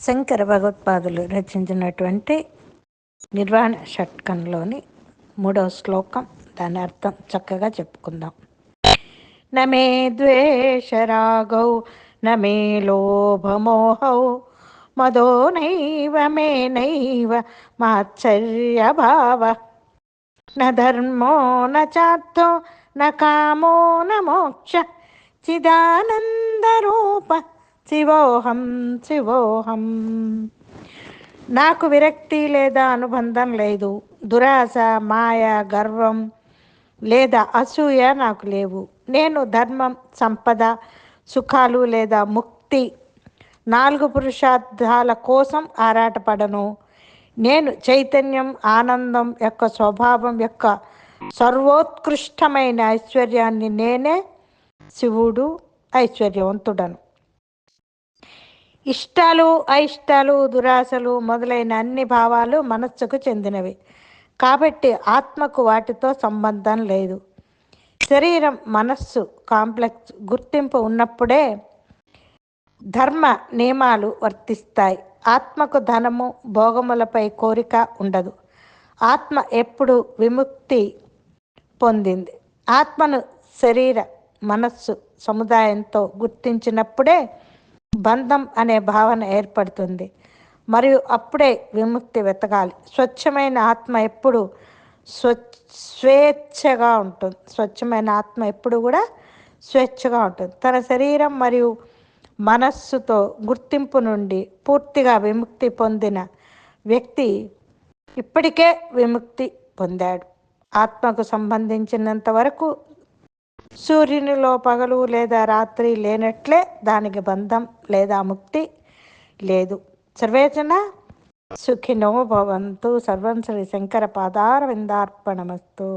శంకర భగవత్పాదులు రచించినటువంటి నిర్వాణ షట్కంలోని మూడవ శ్లోకం. దాని అర్థం చక్కగా చెప్పుకుందాం. నమే ద్వేషరాగౌ నమే లోభమోహౌ మదో నైవ మే నైవ మాత్సర్యభావ న ధర్మో న చార్థో న కామో న మోక్ష చిదానందరూప శివోహం శివోహం నాకు విరక్తి లేదా అనుబంధం లేదు. దురాశ మాయ గర్వం లేదా అసూయ నాకు లేవు. నేను ధర్మం సంపద సుఖాలు లేదా ముక్తి నాలుగు పురుషార్థాల కోసం ఆరాటపడను. నేను చైతన్యం ఆనందం యొక్క స్వభావం యొక్క సర్వోత్కృష్టమైన ఐశ్వర్యాన్ని నేనే శివుడు ఐశ్వర్యవంతుడను. ఇష్టాలు అయిష్టాలు దురాశలు మొదలైన అన్ని భావాలు మనస్సుకు చెందినవి. కాబట్టి ఆత్మకు వాటితో సంబంధం లేదు. శరీరం మనస్సు కాంప్లెక్స్ గుర్తింపు ఉన్నప్పుడే ధర్మ నియమాలు వర్తిస్తాయి. ఆత్మకు ధనము భోగములపై కోరిక ఉండదు. ఆత్మ ఎప్పుడు విముక్తి పొందింది. ఆత్మను శరీర మనస్సు సముదాయంతో గుర్తించినప్పుడే బంధం అనే భావన ఏర్పడుతుంది. మరియు అప్పుడే విముక్తి వెతకాలి. స్వచ్ఛమైన ఆత్మ ఎప్పుడు స్వ స్వేచ్ఛగా ఉంటుంది. స్వచ్ఛమైన ఆత్మ ఎప్పుడు కూడా స్వేచ్ఛగా ఉంటుంది. తన శరీరం మరియు మనస్సుతో గుర్తింపు నుండి పూర్తిగా విముక్తి పొందిన వ్యక్తి ఇప్పటికే విముక్తి పొందాడు. ఆత్మకు సంబంధించినంత వరకు సూర్యునిలో పగలు లేదా రాత్రి లేనట్లే దానికి బంధం లేదా ముక్తి లేదు. సర్వేచన సుఖినో భవంతు సర్వం శ్రీ శంకర పాదార విందార్పణమస్తు